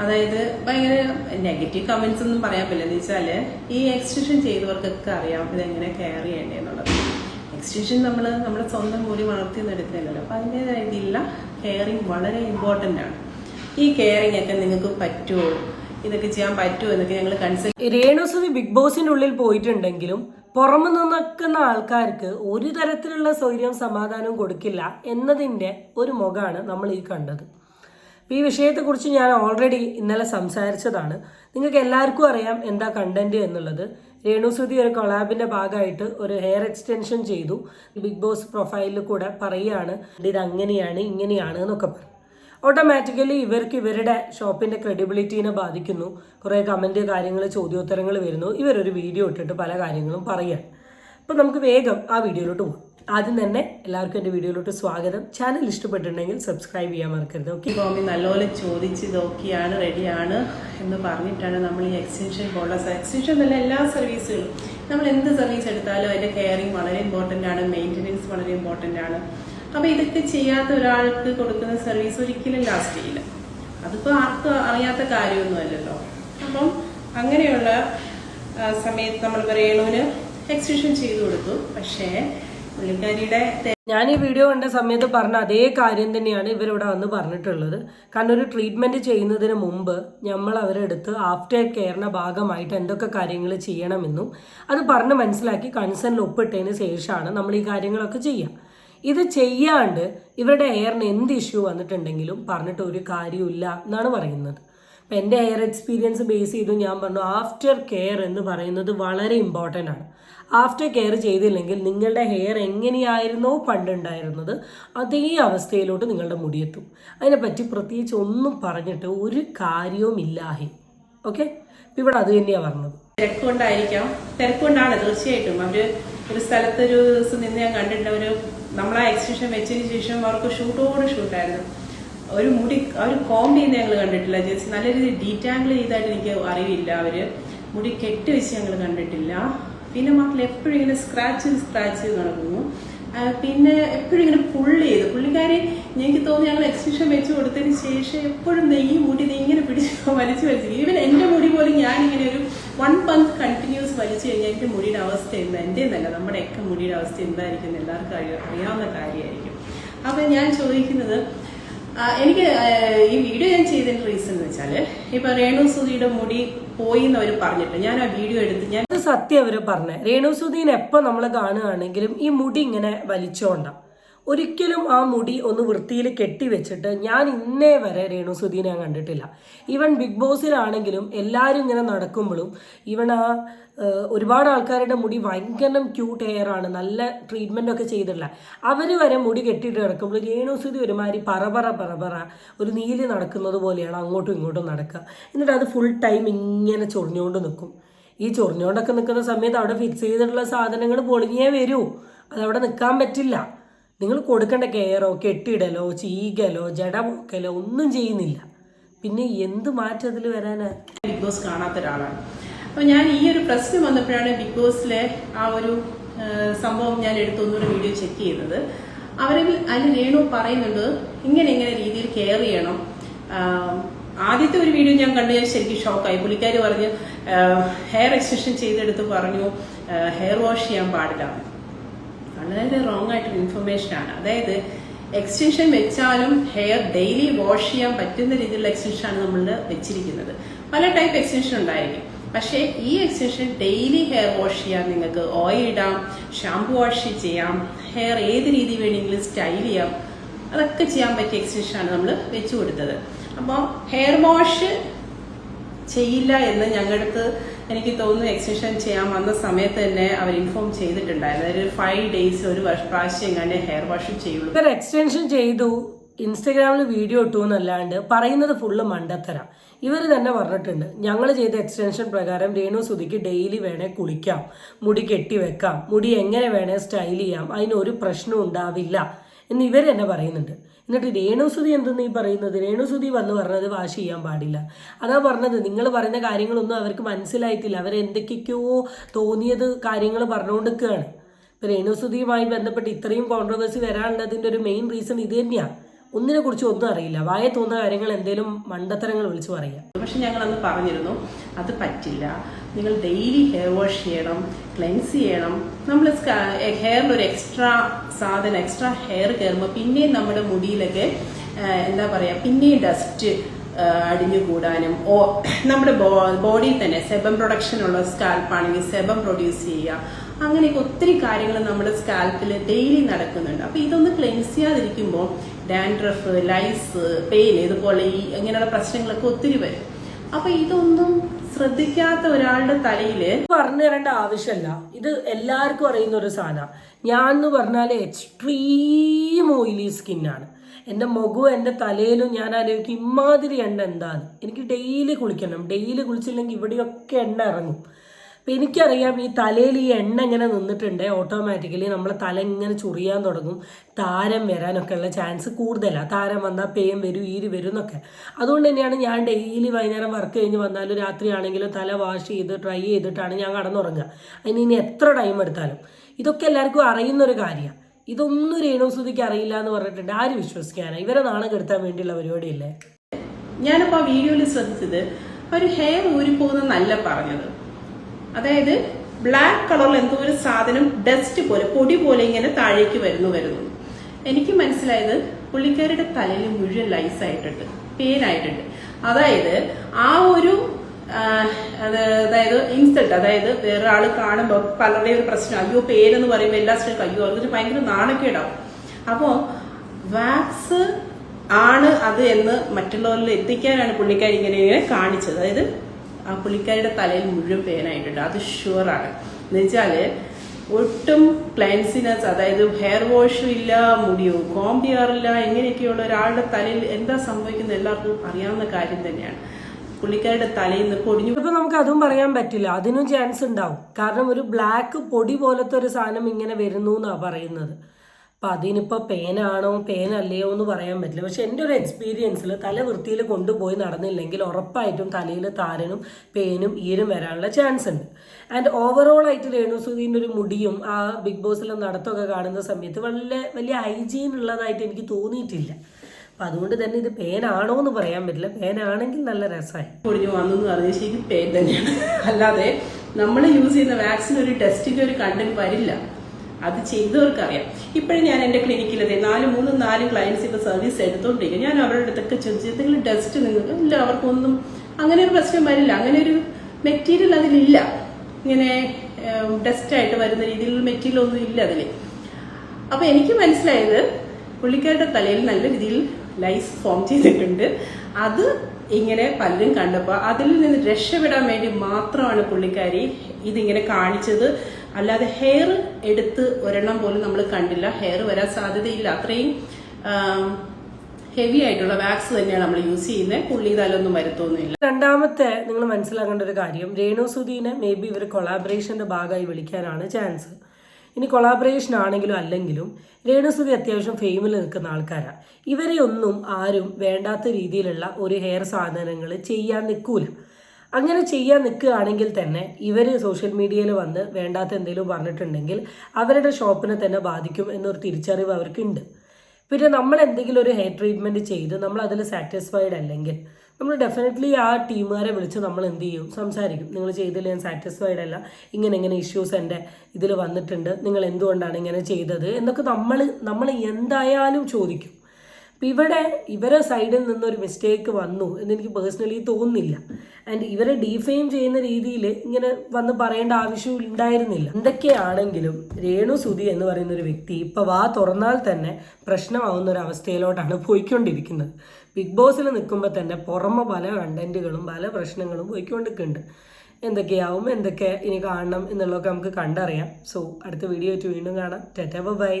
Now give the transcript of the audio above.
അതായത് ഭയങ്കര negative comments ഒന്നും പറയാൻ പറ്റില്ല. എന്ന് വെച്ചാൽ ഈ എക്സ്റ്റൻഷൻ ചെയ്തവർക്കൊക്കെ അറിയാം ഇതെങ്ങനെ കെയർ ചെയ്യേണ്ടതെന്നുള്ളത് എക്സ്റ്റൻഷൻ നമ്മൾ നമ്മുടെ സ്വന്തം കൂടി വളർത്തി എടുക്കുന്നില്ലല്ലോ അപ്പം അതിന്റെതായ രീതിയിലുള്ള കെയറിങ് വളരെ ഇമ്പോർട്ടന്റ് ആണ്. ഈ കെയറിങ് ഒക്കെ നിങ്ങൾക്ക് പറ്റുമോ ഇതൊക്കെ ചെയ്യാൻ പറ്റുമോ എന്നൊക്കെ ഞങ്ങൾ കൺസൾട്ട് രേണുസുതി ബിഗ് ബോസിന്റെ ഉള്ളിൽ പോയിട്ടുണ്ടെങ്കിലും പുറമു നിന്നക്കുന്ന ആൾക്കാർക്ക് ഒരു തരത്തിലുള്ള സൗകര്യം സമാധാനവും കൊടുക്കില്ല എന്നതിന്റെ ഒരു മുഖമാണ് നമ്മൾ ഈ കണ്ടത്. അപ്പോൾ ഈ വിഷയത്തെക്കുറിച്ച് ഞാൻ ഓൾറെഡി ഇന്നലെ സംസാരിച്ചതാണ്. നിങ്ങൾക്ക് എല്ലാവർക്കും അറിയാം എന്താ കണ്ടന്റ് എന്നുള്ളത്. രേണുസുതി ഒരു കൊളാബിന്റെ ഭാഗമായിട്ട് ഒരു ഹെയർ എക്സ്റ്റൻഷൻ ചെയ്തു. ബിഗ് ബോസ് പ്രൊഫൈലിൽ കൂടെ പറയുകയാണ് ഇത് അങ്ങനെയാണ് ഇങ്ങനെയാണ് എന്നൊക്കെ പറഞ്ഞു. ഓട്ടോമാറ്റിക്കലി ഇവർക്ക് ഇവരുടെ ഷോപ്പിന്റെ ക്രെഡിബിലിറ്റീനെ ബാധിക്കുന്നു. കുറേ കമന്റ് കാര്യങ്ങൾ ചോദ്യോത്തരങ്ങൾ വരുന്നു. ഇവരൊരു വീഡിയോ ഇട്ടിട്ട് പല കാര്യങ്ങളും പറയുകയാണ്. അപ്പോൾ നമുക്ക് വേഗം ആ വീഡിയോയിലോട്ട് പോകാം ആദ്യം തന്നെ എല്ലാവർക്കും എന്റെ വീഡിയോയിലോട്ട് സ്വാഗതം. ചാനൽ ഇഷ്ടപ്പെട്ടിട്ടുണ്ടെങ്കിൽ സബ്സ്ക്രൈബ് ചെയ്യാൻ മറക്കരുത് ഓക്കെ ഗോമി നല്ലപോലെ ചോദിച്ച് നോക്കിയാണ് റെഡിയാണ് എന്ന് പറഞ്ഞിട്ടാണ് നമ്മൾ ഈ എക്സ്റ്റൻഷൻ പോലുള്ള എക്സ്റ്റൻഷൻ എന്നല്ല എല്ലാ സർവീസുകളും നമ്മൾ എന്ത് സർവീസ് എടുത്താലും അതിന്റെ കെയറിങ് വളരെ ഇമ്പോർട്ടന്റ് ആണ് മെയിന്റനൻസ് വളരെ ഇമ്പോർട്ടന്റ് ആണ്. അപ്പോൾ ഇതൊക്കെ ചെയ്യാത്ത ഒരാൾക്ക് കൊടുക്കുന്ന സർവീസ് ഒരിക്കലും ലാസ്റ്റ് ചെയ്യില്ല. അതിപ്പോൾ ആർക്കും അറിയാത്ത കാര്യമൊന്നുമല്ലല്ലോ. അപ്പം അങ്ങനെയുള്ള സമയത്ത് നമ്മൾ രേണുവിന് എക്സ്റ്റൻഷൻ ചെയ്തു കൊടുത്തു. പക്ഷേ ഞാൻ ഈ വീഡിയോ കണ്ട സമയത്ത് പറഞ്ഞ അതേ കാര്യം തന്നെയാണ് ഇവരിവിടെ വന്ന് പറഞ്ഞിട്ടുള്ളത്. കാരണം ഒരു ട്രീറ്റ്മെന്റ് ചെയ്യുന്നതിന് മുമ്പ് നമ്മൾ അവരെടുത്ത് ആഫ്റ്റർ കെയറിന്റെ ഭാഗമായിട്ട് എന്തൊക്കെ കാര്യങ്ങൾ ചെയ്യണമെന്നും അത് പറഞ്ഞ് മനസ്സിലാക്കി കൺസേണിൽ ഒപ്പിട്ടതിന് ശേഷമാണ് നമ്മൾ ഈ കാര്യങ്ങളൊക്കെ ചെയ്യുക ഇത് ചെയ്യാണ്ട് ഇവരുടെ എയറിന് എന്ത് ഇഷ്യൂ വന്നിട്ടുണ്ടെങ്കിലും പറഞ്ഞിട്ട് ഒരു കാര്യമില്ല എന്നാണ് പറയുന്നത്. അപ്പം എന്റെ ഹെയർ എക്സ്പീരിയൻസ് ബേസ് ചെയ്തു. ഞാൻ പറഞ്ഞു ആഫ്റ്റർ കെയർ എന്ന് പറയുന്നത് വളരെ ഇമ്പോർട്ടന്റ് ആണ്. ആഫ്റ്റർ കെയർ ചെയ്തില്ലെങ്കിൽ നിങ്ങളുടെ ഹെയർ എങ്ങനെയായിരുന്നോ പണ്ടുണ്ടായിരുന്നത് അതേ അവസ്ഥയിലോട്ട് നിങ്ങളുടെ മുടിയെത്തും. അതിനെപ്പറ്റി പ്രത്യേകിച്ച് ഒന്നും പറഞ്ഞിട്ട് ഒരു കാര്യവും ഇല്ലാഹി. ഓക്കെ ഇവിടെ അത് തന്നെയാണ് പറഞ്ഞത്. തിരക്കുകൊണ്ടായിരിക്കാം. തിരക്കുകൊണ്ടാണ് തീർച്ചയായിട്ടും. അവർ ഒരു സ്ഥലത്ത് ഒരു ദിവസം നിന്ന് ഞാൻ കണ്ടിട്ടുണ്ട്. അവർ നമ്മളാ എക്സിബിഷൻ വെച്ചതിന് ശേഷം അവർക്ക് ഷൂട്ടോട് ഷൂട്ടായിരുന്നു ഒരു മുടി അവർ കോംബ് ചെയ്യുന്ന ഞങ്ങൾ കണ്ടിട്ടില്ല. ജസ്റ്റ് നല്ല രീതിയിൽ ഡീറ്റാങ്കിൾ ചെയ്തായിട്ട് എനിക്ക് അറിയില്ല അവർ. മുടി കെട്ടി വെച്ച് ഞങ്ങൾ കണ്ടിട്ടില്ല. പിന്നെ മക്കൾ എപ്പോഴും ഇങ്ങനെ സ്ക്രാച്ച് സ്ക്രാച്ച് നടക്കുന്നു. പിന്നെ എപ്പോഴും ഇങ്ങനെ പുള്ളി ചെയ്ത് പുള്ളിക്കാരി എനിക്ക് തോന്നുന്നു ഞങ്ങൾ എക്സിബിഷൻ വെച്ച് കൊടുത്തതിന് ശേഷം എപ്പോഴും ഈ മുടി ഇങ്ങനെ പിടിച്ച് വലിച്ചു വലിച്ചു ഈവൻ എന്റെ മുടി പോലും ഞാൻ ഇങ്ങനെ ഒരു വൺ മന്ത് കണ്ടിന്യൂസ് വലിച്ചു കഴിഞ്ഞാൽ എന്റെ മുടിയുടെ അവസ്ഥ എന്താ? എന്നല്ല നമ്മുടെയൊക്കെ മുടിയുടെ അവസ്ഥ എന്തായിരിക്കും എല്ലാവർക്കും അറിയ- അറിയാവുന്ന കാര്യമായിരിക്കും. അപ്പം ഞാൻ ചോദിക്കുന്നത് എനിക്ക് ഈ വീഡിയോ ഞാൻ ചെയ്തതിന്റെ റീസൺ എന്ന് വെച്ചാൽ ഇപ്പൊ രേണു സുധിയുടെ മുടി പോയി എന്ന് അവർ പറഞ്ഞിട്ട് ഞാൻ ആ വീഡിയോ എടുത്ത് ഞാൻ സത്യം അവർ പറഞ്ഞേ. രേണു സുധീനെ എപ്പോ നമ്മൾ കാണുകയാണെങ്കിലും ഈ മുടി ഇങ്ങനെ വലിച്ചോണ്ട. ഒരിക്കലും ആ മുടി ഒന്ന് വൃത്തിയിൽ കെട്ടിവെച്ചിട്ട് ഞാൻ ഇന്നേ വരെ രേണുസുദീനെ ഞാൻ കണ്ടിട്ടില്ല. ഈവൻ ബിഗ് ബോസിലാണെങ്കിലും എല്ലാവരും ഇങ്ങനെ നടക്കുമ്പോഴും ഈവൻ ആ ഒരുപാട് ആൾക്കാരുടെ മുടി ഭയങ്കര ക്യൂട്ട് ഹെയർ ആണ് നല്ല ട്രീറ്റ്മെന്റ് ഒക്കെ ചെയ്തിട്ടില്ല. അവർ വരെ മുടി കെട്ടിയിട്ട് കിടക്കുമ്പോൾ രേണുസുതി ഒരുമാതിരി പറപറ പറപറ ഒരു നീലി നടക്കുന്നത് പോലെയാണ് അങ്ങോട്ടും ഇങ്ങോട്ടും നടക്കുക. എന്നിട്ട് അത് ഫുൾ ടൈം ഇങ്ങനെ ചൊറിഞ്ഞുകൊണ്ട് നിൽക്കും. ഈ ചൊറിഞ്ഞുകൊണ്ടൊക്കെ നിൽക്കുന്ന സമയത്ത് അവിടെ ഫിക്സ് ചെയ്തിട്ടുള്ള സാധനങ്ങൾ പൊളിഞ്ഞേ വരൂ. അതവിടെ നിൽക്കാൻ പറ്റില്ല. നിങ്ങൾ കൊടുക്കേണ്ട കെയറോ കെട്ടിയിടലോ ചീകലോ ജട പൊക്കലോ ഒന്നും ചെയ്യുന്നില്ല. പിന്നെ എന്ത് മാറ്റം അതിൽ വരാനാ? ബിഗ് ബോസ് കാണാത്ത ഒരാളാണ്. അപ്പൊ ഞാൻ ഈ ഒരു പ്രശ്നം വന്നപ്പോഴാണ് ബിഗ് ബോസിലെ ആ ഒരു സംഭവം ഞാൻ എടുത്ത് ഒന്നുകൂടെ വീഡിയോ ചെക്ക് ചെയ്യുന്നത്. അവരിൽ അതിൽ രേണു പറയുന്നുണ്ട് ഇങ്ങനെ ഇങ്ങനെ രീതിയിൽ കെയർ ചെയ്യണം. ആദ്യത്തെ ഒരു വീഡിയോ ഞാൻ കണ്ടു ഞാൻ ശരിക്കും ഷോക്കായി. പുള്ളിക്കാർ പറഞ്ഞു ഹെയർ എക്സ്റ്റൻഷൻ ചെയ്തെടുത്ത് പറഞ്ഞു ഹെയർ വാഷ് ചെയ്യാൻ പാടില്ല. വളരെ റോങ് ആയിട്ടൊരു ഇൻഫർമേഷൻ ആണ്. അതായത് എക്സ്റ്റൻഷൻ വെച്ചാലും ഹെയർ ഡെയിലി വാഷ് ചെയ്യാൻ പറ്റുന്ന രീതിയിലുള്ള എക്സ്റ്റൻഷൻ ആണ് നമ്മൾ വെച്ചിരിക്കുന്നത്. പല ടൈപ്പ് എക്സ്റ്റൻഷൻ ഉണ്ടായിരിക്കും. പക്ഷേ ഈ എക്സ്റ്റൻഷൻ ഡെയിലി ഹെയർ വാഷ് ചെയ്യാം നിങ്ങൾക്ക് ഓയിൽ ഇടാം ഷാംപൂ വാഷ് ചെയ്യാം ഹെയർ ഏത് രീതി വേണമെങ്കിലും സ്റ്റൈൽ ചെയ്യാം അതൊക്കെ ചെയ്യാൻ പറ്റിയ എക്സ്റ്റൻഷൻ ആണ് നമ്മൾ വെച്ചു കൊടുത്തത്. അപ്പോൾ ഹെയർ വാഷ് ചെയ്യില്ല എന്ന് ഞങ്ങളുടെ അടുത്ത് എനിക്ക് തോന്നുന്നു എക്സ്റ്റൻഷൻ ചെയ്യാൻ വന്ന സമയത്ത് തന്നെ അവർ ഇൻഫോം ചെയ്തിട്ടുണ്ടായിരുന്നു. അതായത് ഫൈവ് ഡേയ്സ് ഒരു പ്രാവശ്യം എങ്ങാണ്ട് ഹെയർ വാഷ് ചെയ്യുള്ളൂ. ഇവർ എക്സ്റ്റൻഷൻ ചെയ്തു ഇൻസ്റ്റഗ്രാമിൽ വീഡിയോ ഇട്ടു എന്നല്ലാണ്ട് പറയുന്നത് ഫുള്ള് മണ്ടത്തര. ഇവർ തന്നെ പറഞ്ഞിട്ടുണ്ട് ഞങ്ങൾ ചെയ്ത എക്സ്റ്റൻഷൻ പ്രകാരം രേണു സുധിക്ക് ഡെയിലി വേണേൽ കുളിക്കാം മുടി കെട്ടി വെക്കാം മുടി എങ്ങനെ വേണേൽ സ്റ്റൈൽ ചെയ്യാം അതിനൊരു പ്രശ്നം ഉണ്ടാവില്ല എന്ന് ഇവർ തന്നെ പറയുന്നുണ്ട്. എന്നിട്ട് രേണുസുതി എന്തെന്ന് ഈ പറയുന്നത്? രേണുസുതി വന്ന് പറഞ്ഞത് വാഷ് ചെയ്യാൻ പാടില്ല. അതാ പറഞ്ഞത്. നിങ്ങൾ പറയുന്ന കാര്യങ്ങളൊന്നും അവർക്ക് മനസ്സിലായിട്ടില്ല. അവർ അവരെന്തൊക്കെയൊക്കെയോ തോന്നിയത് കാര്യങ്ങൾ പറഞ്ഞുകൊണ്ടിരിക്കുകയാണ്. ഇപ്പൊ രേണുസുതിയുമായി ബന്ധപ്പെട്ട് ഇത്രയും കോൺട്രവേഴ്സി വരാനുള്ളതിന്റെ ഒരു മെയിൻ റീസൺ ഇത് തന്നെയാണ് ഒന്നിനെ കുറിച്ച് ഒന്നും അറിയില്ല. വായ തോന്നുന്ന കാര്യങ്ങൾ എന്തെങ്കിലും മണ്ടത്തരങ്ങൾ വിളിച്ച് പറയുക പക്ഷെ ഞങ്ങൾ അന്ന് പറഞ്ഞിരുന്നു അത് പറ്റില്ല. നിങ്ങൾ ഡെയിലി ഹെയർ വാഷ് ചെയ്യണം ക്ലെൻസ് ചെയ്യണം. നമ്മൾ ഹെയറിൽ ഒരു എക്സ്ട്രാ സാധനം എക്സ്ട്രാ ഹെയർ കയറുമ്പോൾ പിന്നെയും നമ്മുടെ മുടിയിലൊക്കെ എന്താ പറയുക പിന്നെയും ഡസ്റ്റ് അടിഞ്ഞു കൂടാനും. ഓ നമ്മുടെ ബോഡിയിൽ തന്നെ സെബം പ്രൊഡക്ഷൻ ഉള്ള സ്കാൽപ്പാണെങ്കിൽ സെബം പ്രൊഡ്യൂസ് ചെയ്യുക. അങ്ങനെയൊക്കെ ഒത്തിരി കാര്യങ്ങൾ നമ്മുടെ സ്കാൽപ്പിൽ ഡെയിലി നടക്കുന്നുണ്ട്. അപ്പോൾ ഇതൊന്ന് ക്ലെൻസ് ചെയ്യാതിരിക്കുമ്പോൾ ഡാൻഡ്രഫ് ലൈസ് പെയിൻ ഇതുപോലെ ഈ ഇങ്ങനെയുള്ള പ്രശ്നങ്ങളൊക്കെ ഒത്തിരി വരും. അപ്പൊ ഇതൊന്നും ശ്രദ്ധിക്കാത്ത ഒരാളുടെ തലയിൽ പറഞ്ഞു തരേണ്ട ആവശ്യമല്ല. ഇത് എല്ലാവർക്കും അറിയുന്ന ഒരു സാധനമാണ് ഞാൻ എന്ന് പറഞ്ഞാൽ എക്സ്ട്രീം ഓയിലി സ്കിന്നാണ് എന്റെ മുഖവും എന്റെ തലയിലും ഞാൻ ആലോചിക്കും ഇമാതിരി എണ്ണ എന്താണ്? എനിക്ക് ഡെയിലി കുളിക്കണം. ഡെയിലി കുളിച്ചില്ലെങ്കിൽ ഇവിടെയൊക്കെ എണ്ണ ഇറങ്ങും. അപ്പം എനിക്കറിയാം ഈ തലയിൽ ഈ എണ്ണ ഇങ്ങനെ നിന്നിട്ടുണ്ട് ഓട്ടോമാറ്റിക്കലി നമ്മളെ തല ഇങ്ങനെ ചുറിയാൻ തുടങ്ങും. താരം വരാനൊക്കെ ഉള്ള ചാൻസ് കൂടുതലാണ് താരം വന്നാൽ പേയും വരും ഈര് വരും എന്നൊക്കെ. അതുകൊണ്ട് തന്നെയാണ് ഞാൻ ഡെയിലി വൈകുന്നേരം വർക്ക് കഴിഞ്ഞ് വന്നാലും രാത്രി ആണെങ്കിലും തല വാഷ് ചെയ്ത് ട്രൈ ചെയ്തിട്ടാണ് ഞാൻ കടന്നുറങ്ങുക. അതിന് ഇനി എത്ര ടൈം എടുത്താലും. ഇതൊക്കെ എല്ലാവർക്കും അറിയുന്നൊരു കാര്യമാണ് ഇതൊന്നും രേണുസുതിക്ക് അറിയില്ല എന്ന് പറഞ്ഞിട്ടുണ്ട്. ആര് വിശ്വസിക്കാനാണ് ഇവരെ നാണം കെടുത്താൻ വേണ്ടിയുള്ള പരിപാടിയല്ലേ? ഞാനിപ്പോൾ ആ വീഡിയോയിൽ ശ്രദ്ധിച്ചത് ഒരു ഹെയർ ഊരിപ്പോകുന്നല്ല പറഞ്ഞത്. അതായത് ബ്ലാക്ക് കളറിൽ എന്തോ ഒരു സാധനം ഡസ്റ്റ് പോലെ പൊടി പോലെ ഇങ്ങനെ താഴേക്ക് വരുന്നു വരുന്നു. എനിക്ക് മനസ്സിലായത് പുള്ളിക്കാരുടെ തലയിൽ മുഴുവൻ ലൈസ് ആയിട്ടുണ്ട് പേനായിട്ടുണ്ട് അതായത് ആ ഒരു അതായത് ഇൻസൾട്ട് അതായത് വേറെ ആൾ കാണുമ്പോൾ പലരുടെ ഒരു പ്രശ്നം അയ്യോ പേരെന്ന് പറയുമ്പോൾ എല്ലാ സ്ത്രീക്കും അയ്യോ അതൊരു ഭയങ്കര നാണക്കേടാവും അപ്പോ വാക്സ് ആണ് അത് എന്ന് മറ്റുള്ളവരിൽ എത്തിക്കാനാണ് പുള്ളിക്കാരി ഇങ്ങനെ ഇങ്ങനെ കാണിച്ചത്. അതായത് ആ പുള്ളിക്കാരിയുടെ തലയിൽ മുഴുവൻ പേനായിട്ടുണ്ട് അത് ഷുവറാണ് എന്നുവെച്ചാൽ ഒട്ടും ക്ലൻസിനെസ് അതായത് ഹെയർ വാഷും ഇല്ല മുടിയോ കോം ചെയ്യാറില്ല ഇങ്ങനെയൊക്കെയുള്ള ഒരാളുടെ തലയിൽ എന്താ സംഭവിക്കുന്നത് എല്ലാവർക്കും അറിയാവുന്ന കാര്യം തന്നെയാണ്. പുള്ളിക്കാരുടെ തലയിൽ നിന്ന് പൊടിഞ്ഞു ഇപ്പൊ നമുക്ക് അതും പറയാൻ പറ്റില്ല. അതിനും ചാൻസ് ഉണ്ടാവും. കാരണം ഒരു ബ്ലാക്ക് പൊടി പോലത്തെ ഒരു സാധനം ഇങ്ങനെ വരുന്നു എന്നാ പറയുന്നത്. അപ്പൊ അതിനിപ്പോ പേനാണോ പേനല്ലയോ എന്ന് പറയാൻ പറ്റില്ല. പക്ഷെ എന്റെ ഒരു എക്സ്പീരിയൻസിൽ തല വൃത്തിയിൽ കൊണ്ടുപോയി നടന്നില്ലെങ്കിൽ ഉറപ്പായിട്ടും തലയിൽ താരനും പേനും ഈരും വരാനുള്ള ചാൻസ് ഉണ്ട്. ആൻഡ് ഓവറോൾ ആയിട്ട് രേണുസുദീന്റെ ഒരു മുടിയും ആ ബിഗ് ബോസിലെ നടത്തമൊക്കെ കാണുന്ന സമയത്ത് വലിയ വലിയ ഹൈജീൻ ഉള്ളതായിട്ട് എനിക്ക് തോന്നിയിട്ടില്ല. അപ്പം അതുകൊണ്ട് തന്നെ ഇത് പേനാണോ എന്ന് പറയാൻ പറ്റില്ല. പേനാണെങ്കിൽ നല്ല രസമായി. പൊടിഞ്ഞു വന്നു പറഞ്ഞാൽ ശരി പേൻ തന്നെയാണ്. അല്ലാതെ നമ്മൾ യൂസ് ചെയ്യുന്ന വാക്സിൻ ഒരു ടെസ്റ്റിന്റെ ഒരു കണ്ടന്റ് വരില്ല. അത് ചെയ്തവർക്കറിയാം. ഇപ്പോഴും ഞാൻ എന്റെ അതെ നാല് മൂന്ന് നാല് ക്ലയൻസ് ഇപ്പോൾ സർവീസ് എടുത്തോണ്ടിരിക്കും ഞാൻ അവരുടെ അടുത്തൊക്കെ ചോദിച്ചു എന്തെങ്കിലും ടെസ്റ്റ് നിങ്ങൾക്ക് ഇല്ല അവർക്കൊന്നും അങ്ങനെ ഒരു പ്രശ്നം വരില്ല. അങ്ങനെ ഒരു മെറ്റീരിയൽ അതിലില്ല. ഇങ്ങനെ ഡസ്റ്റ് ആയിട്ട് വരുന്ന രീതിയിലുള്ള മെറ്റീരിയൽ ഒന്നും ഇല്ല അതിൽ അപ്പോൾ എനിക്ക് മനസ്സിലായത് പുള്ളിക്കാരുടെ തലയിൽ നല്ല രീതിയിൽ ലൈസ് ഫോം ചെയ്തിട്ടുണ്ട്. അത് ഇങ്ങനെ പലരും കണ്ടപ്പോൾ അതിൽ നിന്ന് രക്ഷപ്പെടാൻ വേണ്ടി മാത്രമാണ് പുള്ളിക്കാരി ഇതിങ്ങനെ കാണിച്ചത്. അല്ലാതെ ഹെയർ എടുത്ത് ഒരെണ്ണം പോലും നമ്മൾ കണ്ടില്ല. ഹെയർ വരാൻ സാധ്യതയില്ല. അത്രയും ഹെവി ആയിട്ടുള്ള വാക്സ് തന്നെയാണ് നമ്മൾ യൂസ് ചെയ്യുന്നത് പുള്ളി തലൊന്നും വരുത്തൊന്നുമില്ല. രണ്ടാമത്തെ നിങ്ങൾ മനസ്സിലാക്കേണ്ട ഒരു കാര്യം. രേണു സുധീനെ മേ ബി ഇവർ കൊളാബറേഷന്റെ ഭാഗമായി വിളിക്കാനാണ് ചാൻസ് ഇനി കൊളാബറേഷൻ ആണെങ്കിലും അല്ലെങ്കിലും രേണുസുതി അത്യാവശ്യം ഫെയിമിൽ നിൽക്കുന്ന ആൾക്കാരാണ് ഇവരെയൊന്നും ആരും വേണ്ടാത്ത രീതിയിലുള്ള ഒരു ഹെയർ സാധനങ്ങൾ ചെയ്യാൻ നിൽക്കൂല. അങ്ങനെ ചെയ്യാൻ നിൽക്കുകയാണെങ്കിൽ തന്നെ ഇവർ സോഷ്യൽ മീഡിയയിൽ വന്ന് വേണ്ടാത്ത എന്തെങ്കിലും പറഞ്ഞിട്ടുണ്ടെങ്കിൽ അവരുടെ ഷോപ്പിനെ തന്നെ ബാധിക്കും എന്നൊരു തിരിച്ചറിവ് അവർക്കുണ്ട്. പിന്നെ നമ്മൾ എന്തെങ്കിലും ഒരു ഹെയർ ട്രീറ്റ്മെന്റ് ചെയ്ത് നമ്മൾ അതിൽ സാറ്റിസ്ഫൈഡ് അല്ലെങ്കിൽ നമ്മൾ ഡെഫിനറ്റ്ലി ആ ടീമുകാരെ വിളിച്ച് നമ്മൾ എന്ത് ചെയ്യും? സംസാരിക്കും. നിങ്ങൾ ചെയ്തതിൽ ഞാൻ സാറ്റിസ്ഫൈഡ് അല്ല. ഇങ്ങനെ ഇങ്ങനെ ഇഷ്യൂസ് എന്റെ ഇതിൽ വന്നിട്ടുണ്ട്. നിങ്ങൾ എന്തുകൊണ്ടാണ് ഇങ്ങനെ ചെയ്തത്? എന്നൊക്കെ നമ്മൾ നമ്മൾ എന്തായാലും ചോദിക്കും. അപ്പം ഇവിടെ ഇവരെ സൈഡിൽ നിന്നൊരു മിസ്റ്റേക്ക് വന്നു എന്ന് എനിക്ക് പേഴ്സണലി തോന്നുന്നില്ല. ആൻഡ് ഇവരെ ഡീഫെയിം ചെയ്യുന്ന രീതിയിൽ ഇങ്ങനെ വന്ന് പറയേണ്ട ആവശ്യം ഉണ്ടായിരുന്നില്ല. എന്തൊക്കെയാണെങ്കിലും രേണു സുധി എന്ന് പറയുന്ന ഒരു വ്യക്തി ഇപ്പം വാ തുറന്നാൽ തന്നെ പ്രശ്നമാവുന്ന ഒരു അവസ്ഥയിലോട്ടാണ് പോയിക്കൊണ്ടിരിക്കുന്നത്. ബിഗ് ബോസിൽ നിൽക്കുമ്പോൾ തന്നെ പുറമെ പല കണ്ടന്റുകളും പല പ്രശ്നങ്ങളും പോയിക്കൊണ്ടിരിക്കുന്നുണ്ട്. എന്തൊക്കെയാവും എന്തൊക്കെ ഇനി കാണണം എന്നുള്ളതൊക്കെ നമുക്ക് കണ്ടറിയാം. സോ അടുത്ത വീഡിയോ ആയിട്ട് വീണ്ടും കാണാം. ടെറ്റ ബൈ